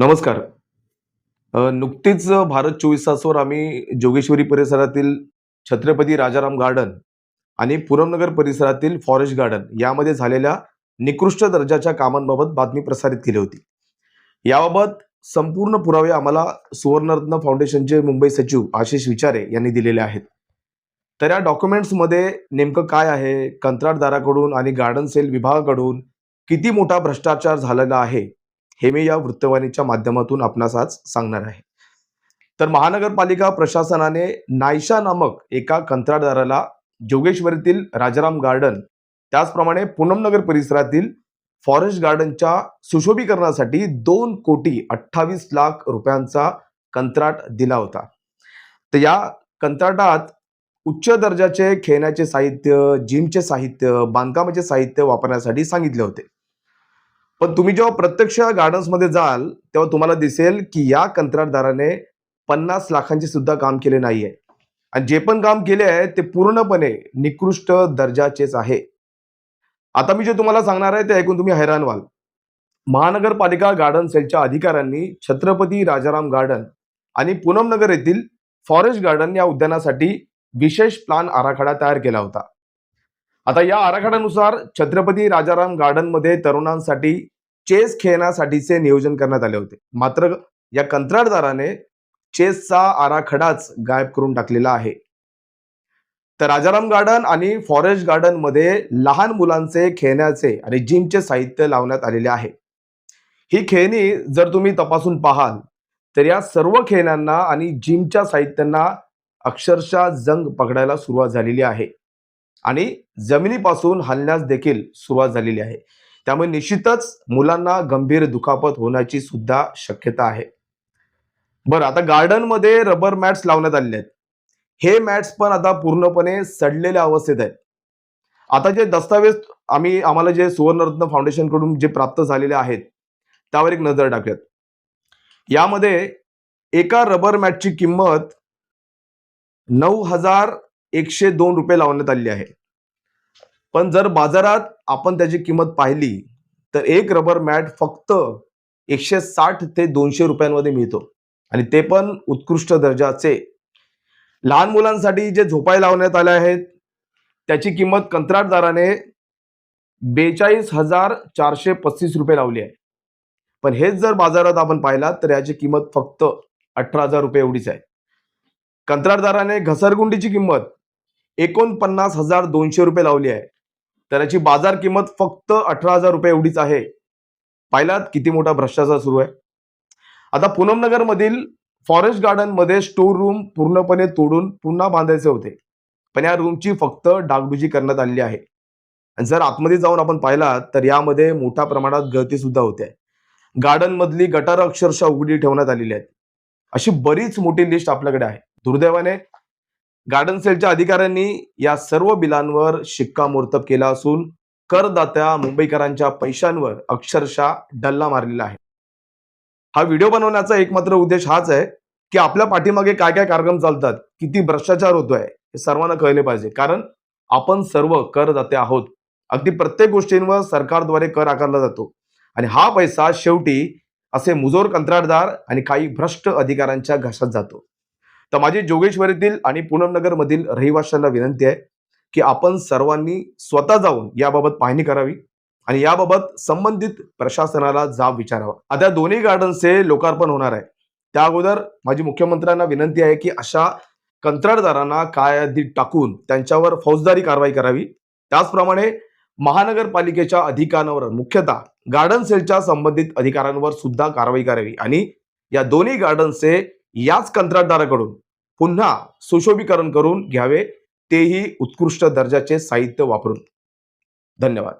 नमस्कार. नुकतीच भारत चोवीस तासवर आम्ही जोगेश्वरी परिसरातील छत्रपती राजाराम गार्डन आणि पुरमनगर परिसरातील फॉरेस्ट गार्डन यामध्ये झालेल्या निकृष्ट दर्जाच्या कामांबाबत बातमी प्रसारित केली होती. याबाबत संपूर्ण पुरावे आम्हाला सुवर्णरत्न फाउंडेशनचे मुंबई सचिव आशिष विचारे यांनी दिलेले आहेत. तर या डॉक्युमेंट्समध्ये नेमकं काय आहे? कंत्राटदाराकडून आणि गार्डन सेल विभागाकडून किती मोठा भ्रष्टाचार झालेला आहे? हे मी या वृत्तवाहिनीच्या माध्यमातून आपणास आज सांगणार आहे. तर महानगरपालिका प्रशासनाने नायशा नामक एका कंत्राटदाराला जोगेश्वरीतील राजाराम गार्डन त्याचप्रमाणे पूनमनगर परिसरातील फॉरेस्ट गार्डनच्या सुशोभीकरणासाठी दोन कोटी अठ्ठावीस लाख रुपयांचा कंत्राट दिला होता. तर या कंत्राटात उच्च दर्जाचे खेळण्याचे साहित्य जिमचे साहित्य बांधकामाचे साहित्य वापरण्यासाठी सांगितले होते. पण तुम्ही जेव्हा प्रत्यक्ष गार्डन्समध्ये जाल तेव्हा तुम्हाला दिसेल की या कंत्राटदाराने पन्नास लाखांचे सुद्धा काम केले नाहीये. आणि जे पण काम केले आहे ते पूर्णपणे निकृष्ट दर्जाचेच आहे. आता मी जे तुम्हाला सांगणार आहे ते ऐकून तुम्ही हैराण व्हाल. महानगरपालिका गार्डन सेलच्या अधिकाऱ्यांनी छत्रपती राजाराम गार्डन आणि पूनमनगर येथील फॉरेस्ट गार्डन या उद्यानासाठी विशेष प्लान आराखडा तयार केला होता. आता या आराखड्यानुसार छत्रपती राजाराम गार्डनमध्ये तरुणांसाठी चेस खेळण्यासाठीचे नियोजन करण्यात आले होते. मात्र या कंत्राटदाराने चेसचा आराखडाच गायब करून टाकलेला आहे. तर राजाराम गार्डन आणि फॉरेस्ट गार्डनमध्ये लहान मुलांचे खेळण्याचे आणि जिमचे साहित्य लावण्यात आलेले आहे. ही खेळणी जर तुम्ही तपासून पाहाल तर या सर्व खेळण्यांना आणि जिमच्या साहित्यांना अक्षरशः जंग पकडायला सुरुवात झालेली आहे. आणि जमिनीपासून हलण्यास देखील सुरुवात झालेली आहे. त्यामुळे निश्चितच मुलांना गंभीर दुखापत होण्याची सुद्धा शक्यता आहे. बरं आता गार्डनमध्ये रबर मॅट्स लावण्यात आलेले आहेत. हे मॅट्स पण आता पूर्णपणे सडलेल्या अवस्थेत आहेत. आता जे दस्तावेज आम्ही आम्हाला जे सुवर्णरत्न फाउंडेशनकडून जे प्राप्त झालेले आहेत त्यावर एक नजर टाकूयात. यामध्ये एका रबर मॅटची किंमत नऊ हजार एकशे दोन रुपये लावण्यात आलेली आहे. पण जर बाजारात आपण त्याची किंमत पाहिली तर एक रबर मॅट फक्त एकशे साठ ते दोनशे रुपयांमध्ये मिळतो. आणि ते पण उत्कृष्ट दर्जाचे. लहान मुलांसाठी जे झोपाय लावण्यात आले आहेत त्याची किंमत कंत्राटदाराने बेचाळीस हजार चारशे पस्तीस रुपये लावली आहे. पण हेच जर बाजारात आपण पाहिलात तर याची किंमत फक्त अठरा हजार रुपये एवढीच आहे. कंत्राटदाराने घसरगुंडीची किंमत एकोणपन्नास हजार दोनशे रुपये लावली आहे. तर याची बाजार किंमत फक्त अठरा हजार रुपये एवढीच आहे. पाहिलात किती मोठा भ्रष्टाचार सुरू आहे. आता पूनम मधील फॉरेस्ट गार्डनमध्ये स्टोर रूम पूर्णपणे तोडून पुन्हा बांधायचे होते. पण या रूमची फक्त डागडुजी करण्यात आलेली आहे. आणि जर आतमध्ये जाऊन आपण पाहिला तर यामध्ये मोठ्या प्रमाणात गळती सुद्धा होते. गार्डन मधली गटार अक्षरशः उघडी ठेवण्यात आलेली आहेत. अशी बरीच मोठी लिस्ट आपल्याकडे आहे. दुर्दैवाने गार्डन सेलच्या अधिकाऱ्यांनी या सर्व बिलांवर शिक्कामोर्तब केला असून करदात्या मुंबईकरांच्या पैशांवर अक्षरशः डल्ला मारलेला आहे. हा व्हिडिओ बनवण्याचा एकमात्र उद्देश हाच आहे की आपल्या पाठीमागे काय काय कार्यक्रम चालतात किती भ्रष्टाचार होतोय हे सर्वांना कळले पाहिजे. कारण आपण सर्व करदाते आहोत. अगदी प्रत्येक गोष्टींवर सरकारद्वारे कर आकारला जातो. आणि हा पैसा शेवटी असे मुजोर कंत्राटदार आणि काही भ्रष्ट अधिकाऱ्यांच्या घशात जातो. तर माझी जोगेश्वरीतील आणि पूनमनगर मधील रहिवाशांना विनंती आहे की आपण सर्वांनी स्वतः जाऊन याबाबत पाहणी करावी आणि याबाबत संबंधित प्रशासनाला जाब विचारावा. आता दोन्ही गार्डनचे लोकार्पण होणार आहे. त्या अगोदर माझी मुख्यमंत्र्यांना विनंती आहे की अशा कंत्राटदारांना कायदीत टाकून त्यांच्यावर फौजदारी कारवाई करावी. त्याचप्रमाणे महानगरपालिकेच्या अधिकारांवर मुख्यतः गार्डन सेलच्या संबंधित अधिकाऱ्यांवर सुद्धा कारवाई करावी. आणि या दोन्ही गार्डनचे याच कंत्राटदाराकडून पुन्हा सुशोभीकरण करून घ्यावे तेही उत्कृष्ट दर्जाचे साहित्य वापरून. धन्यवाद.